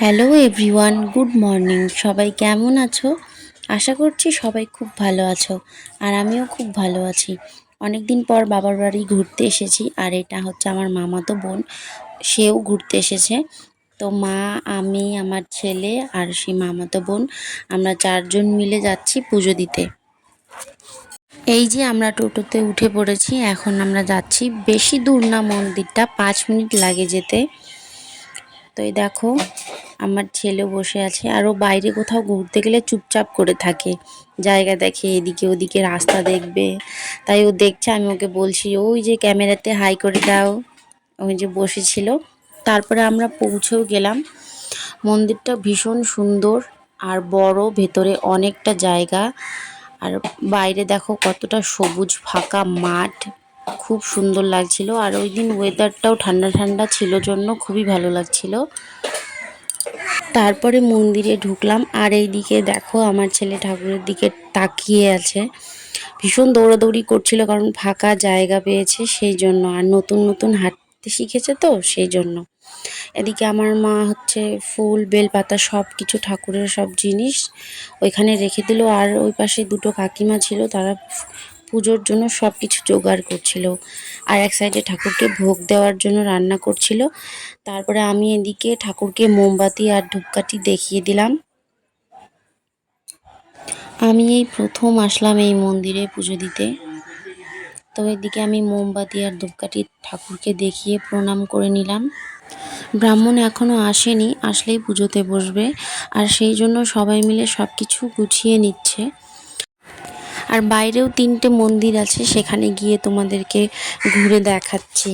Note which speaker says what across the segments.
Speaker 1: Hello everyone good morning সবাই কেমন আছো? আশা করছি সবাই খুব ভালো আছো, আর আমিও খুব ভালো আছি। অনেক দিন পর বাবার বাড়ি ঘুরতে এসেছি, আর এটা হচ্ছে আমার মামাতো বোন। সেও ঘুরতে এসেছে। তো মা, আমি, আমার ছেলে আর সেই মামাতো বোন, আমরা চারজন মিলে যাচ্ছি পুজো দিতে। এই যে আমরা টোটোতে উঠে পড়েছি, এখন আমরা যাচ্ছি। বেশি দূর না, মন্দিরটা পাঁচ মিনিট লাগে যেতে। তো এই দেখো, আমার ছেলে বসে আছে। আরও বাইরে কোথাও ঘুরতে গেলে চুপচাপ করে থাকে। জায়গা দেখে এদিকে ওদিকে, রাস্তা দেখবে। তাই ও দেখছে, আমি ওকে বলছি, ওই যে ক্যামেরাতে হাই করে দাও। ওই যে বসেছিল। তারপরে আমরা পৌঁছেও গেলাম। মন্দিরটা ভীষণ সুন্দর আর বড়, ভেতরে অনেকটা জায়গা। আর বাইরে দেখো কতটা সবুজ ফাঁকা মাঠ। খুব সুন্দর লাগছিল। আর ওই দিন ওয়েদারটাও ঠান্ডা ঠান্ডা ছিল জন্য খুবই ভালো লাগছিল। তারপরে মন্দিরে ঢুকলাম। আর এই দিকে দেখো আমার ছেলে ঠাকুরের দিকে তাকিয়ে আছে। ভীষণ দৌড়াদৌড়ি করছিল কারণ ফাঁকা জায়গা পেয়েছে সেই জন্য। আর নতুন নতুন হাঁটতে শিখেছে তো সেই জন্য। এদিকে আমার মা হচ্ছে ফুল, বেলপাতা সব কিছু ঠাকুরের সব জিনিস ওইখানে রেখে দিল। আর ওই পাশে দুটো কাকিমা ছিল, তারা পুজোর জন্য সব কিছু জোগাড় করছিল। আর এক সাইডে ঠাকুরকে ভোগ দেওয়ার জন্য রান্না করছিল। তারপরে আমি এদিকে ঠাকুরকে মোমবাতি আর ধূপকাঠি দেখিয়ে দিলাম। আমি এই প্রথম আসলাম এই মন্দিরে পুজো দিতে। তো এদিকে আমি মোমবাতি আর ধূপকাঠি ঠাকুরকে দেখিয়ে প্রণাম করে নিলাম। ব্রাহ্মণ এখনও আসেনি, আসলেই পুজোতে বসবে। আর সেই জন্য সবাই মিলে সব কিছু গুছিয়ে নিচ্ছে। আর বাইরেও তিনটে মন্দির আছে সেখানে গিয়ে তোমাদেরকে ঘুরে দেখাচ্ছি।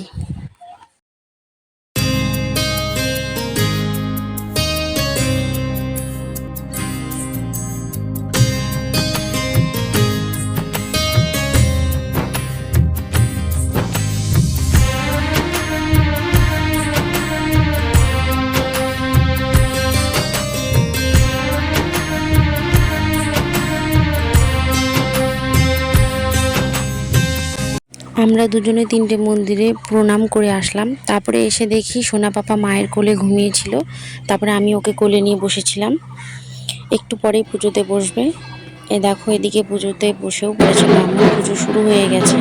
Speaker 1: আমরা দুজনে তিনটে মন্দিরে প্রণাম করে আসলাম। তারপরে এসে দেখি সোনা পাপা মায়ের কোলে ঘুমিয়েছিল। তারপরে আমি ওকে কোলে নিয়ে বসেছিলাম। একটু পরেই পুজোতে বসবে। এ দেখো, এদিকে পুজোতে বসেও পড়েছিল আমার পুজো শুরু হয়ে গেছে।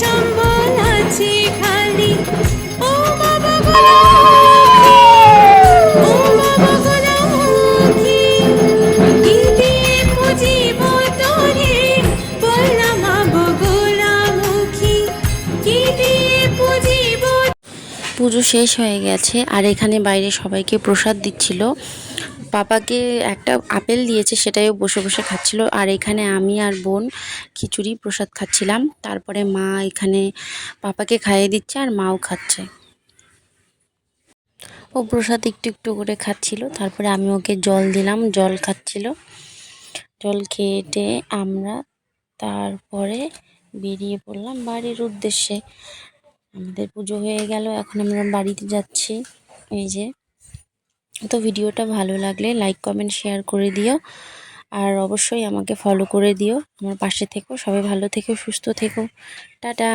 Speaker 2: সম্বল আছে খালি। ও বাবা ও বাবা
Speaker 1: পুজো শেষ হয়ে গেছে, আর এখানে বাইরে সবাইকে প্রসাদ দিচ্ছিল। পাপাকে একটা আপেল দিয়েছে সেটাইও বসে বসে খাচ্ছিল। আর এখানে আমি আর বোন খিচুড়ি প্রসাদ খাচ্ছিলাম। তারপরে মা এখানে পাপাকে খাইয়ে দিচ্ছে আর মাও খাচ্ছে। ও প্রসাদ একটু একটু করে খাচ্ছিল। তারপরে আমি ওকে জল দিলাম, জল খাচ্ছিল। জল খেয়ে আমরা তারপরে বেরিয়ে পড়লাম বাড়ির উদ্দেশ্যে। আমাদের পুজো হয়ে গেল, এখন আমরা বাড়িতে যাচ্ছি। এই যে তো ভিডিওটা ভালো লাগলে লাইক কমেন্ট শেয়ার করে দিও। আর অবশ্যই আমাকে ফলো করে দিও। আমার পাশে থেকো, সবাই ভালো থেকো, সুস্থ থেকো। টাটা।